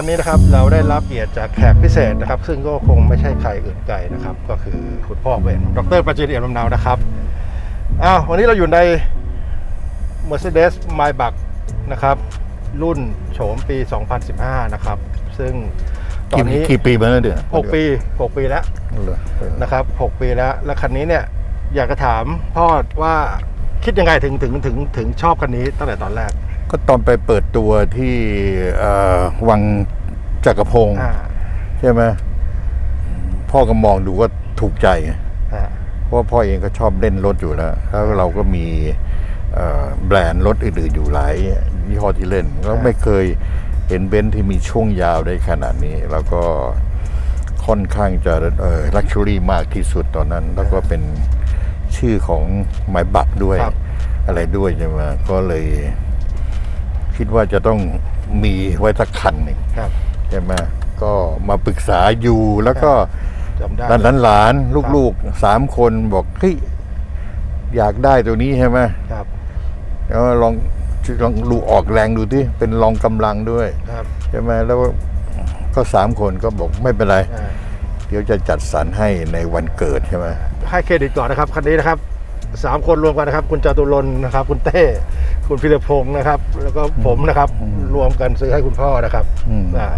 วันนี้นะครับเราได้รับเกียรติจากแขกพิเศษนะครับ ซึ่งก็คงไม่ใช่ใครอื่นไกลนะครับ ก็คือคุณพ่อเป็นดรประจิตเอี่ยมลำนาวนะครับอ้าววันนี้เราอยู่ใน Mercedes m y b a c นะครับ รุ่นโฉมปี 2015 นะครับ ซึ่งตอกี่นนี้กี่ปีมาแล้วเดือน6ปี 6 ปีแล้วเหรอเออนะครับ 6 ปีแล้ว แล้วคันนี้เนี่ยอยากจะถามพ่อว่าคิดยังไงถึงถึงถึงถึงชอบคันนี้ตั้งแต่ตอนแรก ก็ตอนไปเปิดตัวที่เอ่อวังจักรพงศ์อ่าใช่ไหมพ่อก็มองดูว่าถูกใจไงอ่าเพราะว่าพ่อเองก็ชอบเล่นรถอยู่แล้วแล้วเราก็มีเอ่อแบรนด์รถอื่นๆอยู่หลายยี่ห้อที่เล่นแล้วไม่เคยเห็นเบนซ์ที่มีช่วงยาวได้ขนาดนี้ แล้วก็ค่อนข้างจะเอ่อลักชัวรี่มากที่สุดตอนนั้น แล้วก็เป็นชื่อของไมบักด้วยครับอะไรด้วยใช่ไหมก็เลย คิดว่าจะต้องมีไว้สักคันหนึ่งครับ ใช่ไหมก็มาปรึกษาอยู่แล้วก็จำได้หลานหลานๆลูกๆสามคนบอกเฮ้ยอยากได้ตัวนี้ใช่ไหมครับแล้วลองลองดูออกแรงดูที่เป็นลองกำลังด้วยครับใช่ไหมแล้วก็สามคนก็บอกไม่เป็นไรอ่าเดี๋ยวจะจัดสรรให้ในวันเกิดใช่ไหมให้เครดิตก่อนนะครับคันนี้นะครับ สามคนรวมกันนะครับ คุณจตุรนต์นะครับ คุณเต้ คุณพิรพงศ์นะครับ แล้วก็ผมนะครับ รวมกันซื้อให้คุณพ่อนะครับอืม อ่า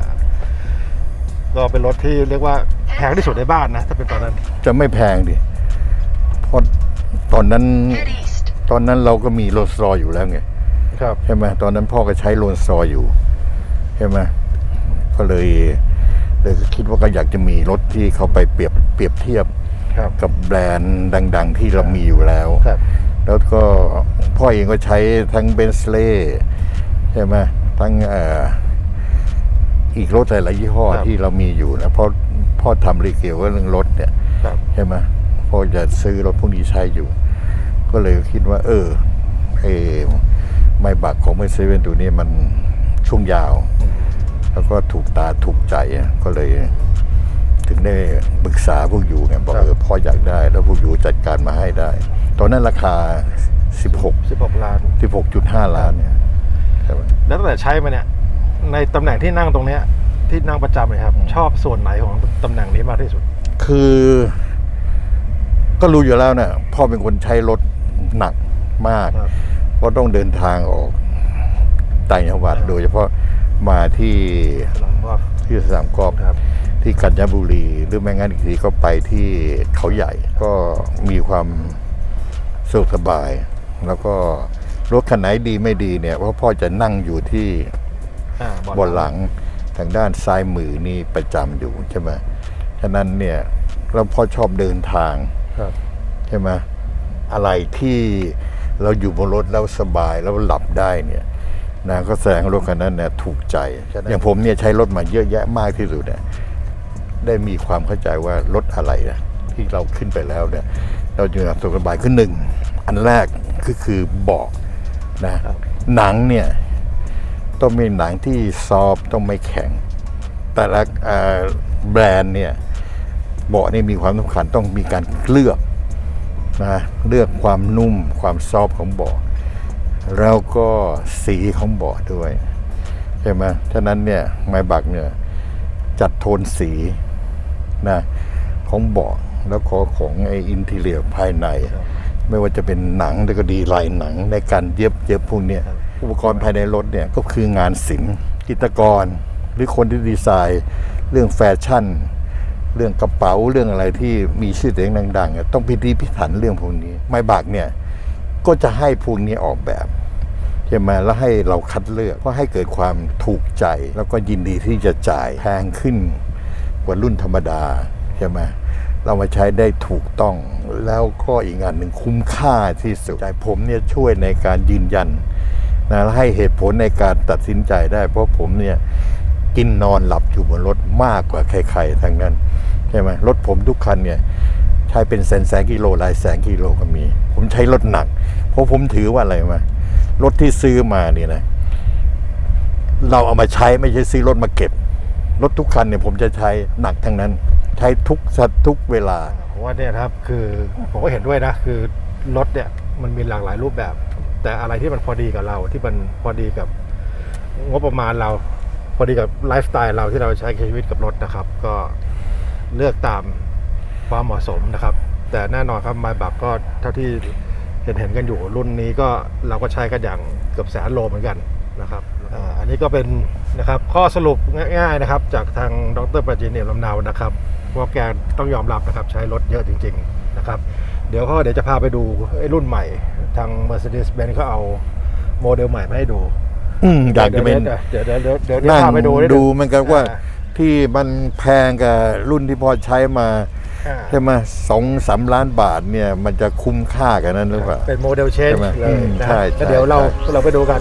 ก็เป็นรถที่เรียกว่าแพงที่สุดในบ้านนะถ้าเป็นตอนนั้น จะไม่แพงดิเพราะตอนนั้น Head east. ตอนนั้นเราก็มีโรลส์รอยอยู่แล้วไง ครับ ใช่ไหมตอนนั้นพ่อก็ใช้โรลส์รอยอยู่ ใช่ไหมก็เลยเลยก็คิดว่าก็อยากจะมีรถที่เขาไปเปรียบเปรียบเทียบ ครับกับแบรนด์ดัง ๆ ที่เรามีอยู่แล้ว ครับ แล้วก็พ่อเองก็ใช้ทั้งเบนซ์เล่ใช่ไหมทั้งเอ่ออีกรถหลายๆยี่ห้อครับ ที่เรามีอยู่นะเพราะพ่อทำรีเกี่ยวกับเรื่องรถเนี่ย ครับ ใช่ไหมพ่อจะซื้อรถพวกนี้ใช้อยู่ ก็เลยคิดว่า เออเอไมบักของเมอร์เซเว่นตัวนี้มันช่วงยาว แล้วก็ถูกตาถูกใจอะก็เลย ถึงได้ปรึกษาพวกอยู่ไงบอกครับเออพ่ออยากได้ แล้วพวกอยู่จัดการมาให้ได้ ตอนนั้นราคา 16 16 ล้าน 16.5 ล้านเนี่ยใช่ไหมแล้วตั้งแต่ใช้มาเนี่ย ในตำแหน่งที่นั่งตรงเนี้ยที่นั่งประจำเลยครับ ชอบส่วนไหนของตำแหน่งนี้มากที่สุด คือ ก็รู้อยู่แล้วเนี่ยพ่อเป็นคนใช้รถหนักมากครับ เพราะต้องเดินทางออกต่างจังหวัดครับโดยเฉพาะมาที่ลองว่าที่สามกอบครับ ที่กาญจนบุรี หรือไม่งั้นอีกทีก็ไปที่เขาใหญ่ก็มีความสะดวกสบาย แล้วก็รถคันไหนดีไม่ดีเนี่ยเพราะพ่อจะนั่งอยู่ที่อ่าบนหลังทางด้านซ้ายมือนี่ประจำอยู่ใช่ไหมฉะนั้นเนี่ยเราพ่อชอบเดินทางครับใช่ไหมอะไรที่เราอยู่บนรถแล้วสบายแล้วหลับได้เนี่ยนะก็แสดงว่ารถคันนั้นเนี่ยถูกใจอย่างผมเนี่ยใช้รถมาเยอะแยะมากที่สุดเนี่ย ได้มีความเข้าใจว่ารถอะไรนะที่เราขึ้นไปแล้วเนี่ยเราอยู่ในสุขสบายคือหนึ่งอันแรกก็คือเบาะนะครับหนังเนี่ยต้องเป็นหนังที่ซอฟต์ต้องไม่แข็ง แต่ละเอ่อแบรนด์เนี่ยเบาะนี่มีความสำคัญต้องมีการเลือกนะเลือกความนุ่มความซอฟต์ของเบาะแล้วก็สีของเบาะด้วยใช่ไหมฉะนั้นเนี่ยไมบักเนี่ยจัดโทนสี นะของเบาะแล้วก็ของไออินทีเลียภายใน ไม่ว่าจะเป็นหนังแล้วก็ดีไลน์หนังในการเย็บเย็บพวกเนี้ยอุปกรณ์ภายในรถเนี่ยก็คืองานศิลป์จิตรกร หรือคนที่ดีไซน์ เรื่องแฟชั่น เรื่องกระเป๋าเรื่องอะไรที่มีชื่อเสียงดังๆอะต้องพิธีพิถันเรื่องพวกนี้ ไม้บากเนี่ยก็จะให้พวกนี้ออกแบบใช่ไหมแล้วให้เราคัดเลือกก็ให้เกิดความถูกใจ แล้วก็ยินดีที่จะจ่ายแพงขึ้น กว่ารุ่นธรรมดาใช่ไหมเรามาใช้ได้ถูกต้อง แล้วก็อีกงานหนึ่งคุ้มค่าที่สุดใจผมเนี่ยช่วยในการยืนยันนะและให้เหตุผลในการตัดสินใจได้ เพราะผมเนี่ยกินนอนหลับอยู่บนรถมากกว่าใครๆทั้งนั้นใช่ไหมรถผมทุกคันเนี่ยใช้เป็นแสนแสนกิโลหลายแสนกิโลก็มี ผมใช้รถหนัก เพราะผมถือว่าอะไรมารถที่ซื้อมาเนี่ยนะ เราเอามาใช้ไม่ใช่ซื้อรถมาเก็บ รถทุกคันเนี่ยผมจะใช้หนักทั้งนั้น ใช้ทุกสัตทุกเวลาผมว่าเนี่ยครับคือผมก็เห็นด้วยนะคือรถเนี่ยมันมีหลากหลายรูปแบบ แต่อะไรที่มันพอดีกับเราที่มันพอดีกับงบประมาณเรา พอดีกับไลฟ์สไตล์เราที่เราใช้ชีวิตกับรถนะครับ ก็เลือกตามความเหมาะสมนะครับ แต่แน่นอนครับไมบับก็เท่าที่เห็นเห็นกันอยู่รุ่นนี้ก็เราก็ใช้กันอย่างเกือบแสนโลเหมือนกันนะครับ อันนี้ก็เป็นนะครับข้อสรุปง่ายๆนะครับ จากทางดรประจินเนียมลำเนานะครับเพราะแกต้องยอมรับนะครับใช้รถเยอะจริง ๆนะครับ เดี๋ยวก็เดี๋ยวจะพาไปดูไอ้รุ่นใหม่ ทาง Mercedes-Benz เขาเอาโมเดลใหม่มาให้ดูอืมอยากจะเป็นเดี๋ยวเดี๋ยวเดี๋ยวเดี๋ยวเดี๋ยวนั่งพาไปดูนิดูงเหมันกันว่าอ่ที่มันแพงกับรุ่นที่พ่อใช้มาอ่าใช่ไหมสองสามล้านบาทเนี่ยมันจะคุ้มค่ากันนั้นหรือเปล่าเป็นโมเดลเชนใช่ไหมเลอืยมนะใช่แล้วใช่เดี๋ยวเราใช่เราไปดูกัน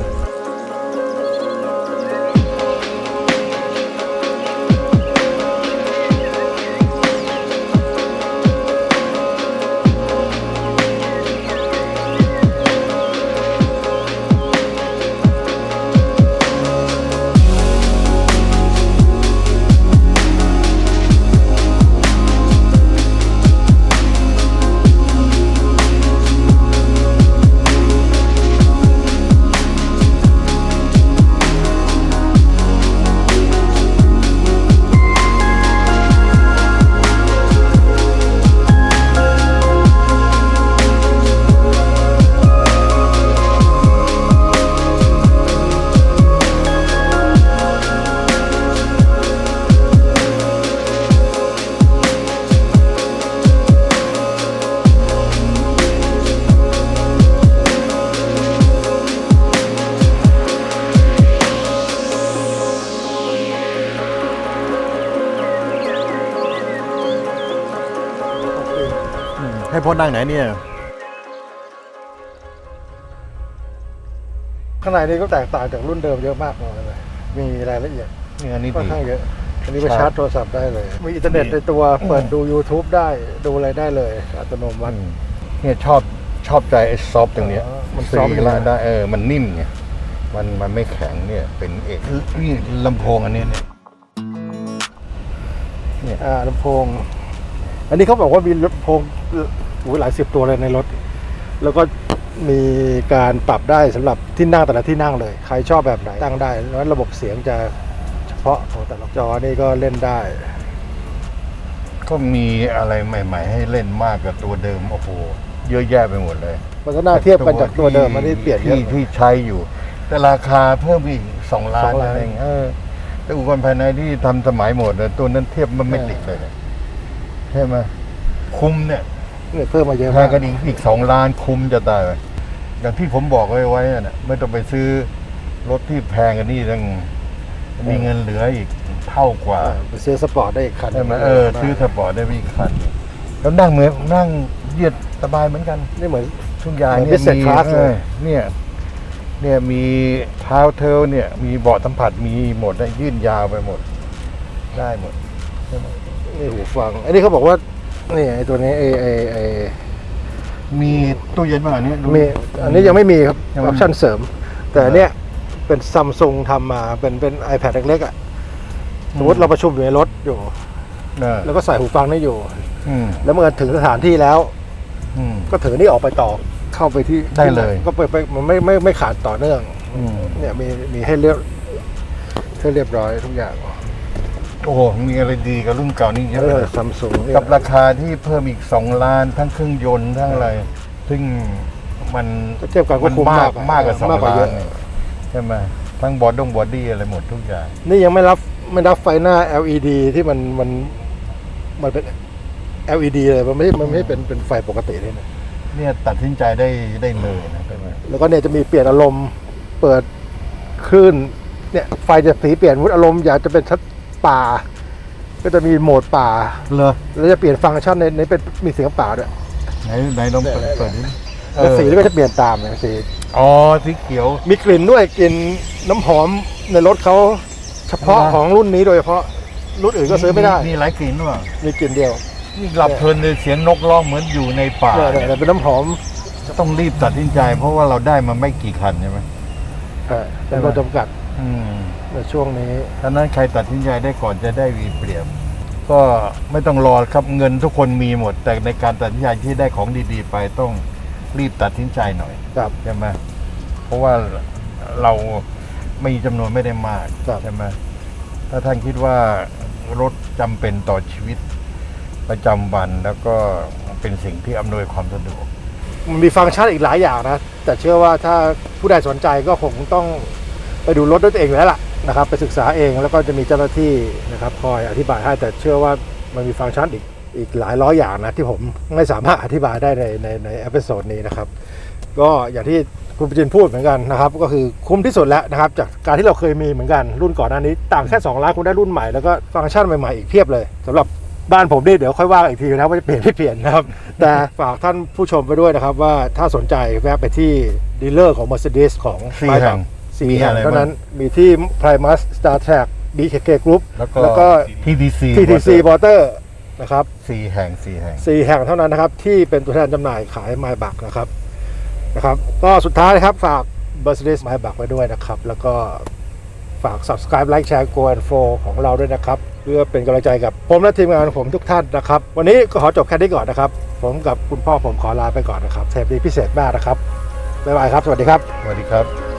ให้พ่อนั่งไหนเนี่ย ข้างในนี้ก็แตกต่างจากรุ่นเดิมเยอะมากเลย มีรายละเอียดนี่อันนี้ค่อนดี ข้างเยอะ อันนี้ไปใช่ชาร์จโทรศัพท์ได้เลย มีอินเทอร์เน็ตในตัวเปิดดู YouTube ได้ดูอะไรได้เลย อัตโนมัติ อืมเนี่ยชอบชอบใจไอ้ซอฟต์ตรงเนี้ยอ๋อมันสีซอฟต์ดีนะละได้เออมันนิ่มไงมันมันไม่แข็งเนี่ยเป็นเอกนี่ลำโพงอันนี้เนี่ย อ่าลำโพง อันนี้เขาบอกว่ามีลำโพงโอ้ยหลายสิบตัวเลยในรถ แล้วก็มีการปรับได้สำหรับที่นั่งแต่ละที่นั่งเลย ใครชอบแบบไหนตั้งได้แล้วระบบเสียงจะเฉพาะของแต่ละจอนี่ก็เล่นได้ ก็มีอะไรใหม่ ๆ ให้เล่นมากกับตัวเดิมโอ้โหเยอะแยะไปหมดเลยมันก็น่าเทียบกันจากตัวเดิมมันนี่เปลี่ยนเยที่อะที่ใช้อยู่ แต่ราคาเพิ่มอีกสองล้าสนองล้านเองเออแต่อุปกรณ์ภายในที่ทำสมัยหมดเลยตัวนั้นเทียบมันไม่เออติดเลยเนี่ยใช่ไหมคุ้มเนี่ย เนี่ยเพิ่มมาเยอะแพมางกกันอีกอีกสองล้านคุ้มจะตายไปอย่างที่ผมบอกไว้ไว้น่ะไม่ต้องไปซื้อรถที่แพงกันนี่ต้องมีเงินเหลืออีกเท่ากว่าอ่า ไปซื้อสปอร์ตได้อีกคันใช่ไหมเออซื้อสปอร์ตได้ไม่อีกคันแล้วนั่งเหมือนนั่งเหยียดสบายเหมือนกัน นี่เหมือน ทุกอย่างเหมือนเนี่ย business มี class เลยออเนี่ยเนี่ยมีเท้าเทลเนี่ย มีเบาะสัมผัสมีหมดได้ยื่นยาวไปหมด ได้หมด นี่หูฟัง อันนี้เขาบอกว่า นี่ไอตัวนี้ไอไอไอมีตู้เย็นบ้างอันนี้ดู มีอันนี้ยังไม่มีครับยัองไม่อมีปชั่นเสริม แต่อันเนี้ยเป็นซัมซุงทำมาเป็นเป็น iPad เล็กๆอะสมมติเราประชุมอยู่ในรถอยู่ เออแล้วก็ใส่หูฟังได้อยู่ อืมแล้วเมื่อถึงสถานที่แล้ว อืม ก็ถือนี่ออกไปต่อเข้าไปที่ได้เลย ก็ไปไปมันไม่ไม่ไม่ขาดต่อเนื่อง อืมเนี่ยมีมีให้เรียบให้เรียบร้อยทุกอย่างโอ้โห มีอะไรดีกับรุ่นเก่านี่เยอะเอเลอยซัมซุงกับราคาที่เพิ่มอีกสองล้านทั้งเครื่องยนต์ทั้งอะไร ซึ่งมันเทียบกันก็มันคุ้มมากอะมากกว่าสองมากกว่าล้าเยนอะเนี่ยใช่ไหมทั้งบอดดงบอดี้อะไรหมดทุกอย่าง นี่ยังไม่รับไม่รับไฟหน้า LED ที่มันมันมันเป็น LED เลยมันไม่มันไม่เป็นเป็นไฟปกติเลยนะเนี่ยตัดสินใจได้ได้เลยนะใช่ไหมแล้วก็เนี่ยจะมีเปลี่ยนอารมณ์เปิดคลื่นเนี่ยไฟจะสีเปลี่ยนมุดอารมณ์อยากจะเป็นชัด ป่า ก็จะมีโหมดป่า เหรอแล้วจะเปลี่ยนฟังก์ชันในในเป็นมีเสียงป่าด้วย ไหนไหนลองเปิดเปิดดิแล้วสีก็จะเปลี่ยนตามเนี่ยสีอ๋อสีเขียว มีกลิ่นด้วยกลิ่นน้ำหอมในรถเขาเฉพาะเหรอของรุ่นนี้โดยเฉพาะรุ่นอื่นก็ซื้อไม่ได้ มีหลายกลิ่นด้วยมีกลิ่นเดียวนี่หลับเพลินเลยเสียงนกร้องเหมือนอยู่ในป่าเนี่ยเนี่ยเป็นน้ำหอมต้องรีบตัดสินใจ เพราะว่าเราได้มาไม่กี่คันใช่ไหมใช่จำนวนจำกัด อืม ในช่วงนี้ ฉะนั้นใครตัดสินใจได้ก่อนจะได้วีเปรียบ ก็ไม่ต้องรอครับเงินทุกคนมีหมด แต่ในการตัดสินใจที่ได้ของดีๆ ไปต้องรีบตัดสินใจหน่อยครับใช่ไหมเพราะว่าเรามีจำนวนไม่ได้มากครับใช่ไหมถ้าท่านคิดว่ารถจำเป็นต่อชีวิตประจำวันแล้วก็เป็นสิ่งที่อำนวยความสะดวก มันมีฟังก์ชันอีกหลายอย่างนะ แต่เชื่อว่าถ้าผู้ใดสนใจก็คงต้องไปดูรถด้วยตัวเองอยู่แล้วล่ะ นะครับไปศึกษาเองแล้วก็จะมีเจ้าหน้าที่นะครับคอยอธิบายให้แต่เชื่อว่ามันมีฟังก์ชันอีกอีกหลายร้อยอย่างนะที่ผมไม่สามารถอธิบายได้ในในในเอพิโซดนี้นะครับก็อย่างที่คุณปจินพูดเหมือนกันนะครับก็คือคุ้มที่สุดแล้วนะครับจากการที่เราเคยมีเหมือนกันรุ่นก่อนหน้านี้ ต่างแค่2ล้านคุณได้รุ่นใหม่แล้วก็ฟังก์ชันใหม่ๆอีกเพียบเลยสำหรับบ้านผมนี่เดี๋ยวค่อยว่าอีกทีนะว่าจะเปลี่ยนไม่เปลี่ยนนะครับ แต่ฝากท่านผู้ชมไปด้วยนะครับว่าถ้าสนใจแวะไปที่ดีลเลอร์ของ Mercedes ของสี่ Maybach แห่ง สี่มีแห่งอะไรเท่านั้นบ้มีที่ Primus Star Trek BKK Group แล้วก็แล้วก็ TDC TTC Water นะครับสี่แห่งสี่แห่ง สี่แห่งเท่านั้นนะครับ ที่เป็นตัวแทนจำหน่ายขายไมบักนะครับนะครับ ก็สุดท้ายนะครับ ฝาก Mercedes ไมบักไว้ด้วยนะครับ แล้วก็ฝาก subscribe like share go and flow ของเราด้วยนะครับ เพื่อเป็นกำลังใจกับผมและทีมงานของผมทุกท่านนะครับ วันนี้ก็ขอจบแค่นี้ก่อนนะครับ ผมกับคุณพ่อผมขอลาไปก่อนนะครับเทปนี้พิเศษมากนะครับบ๊ายบายครับ สวัสดีครับ สวัสดีครับ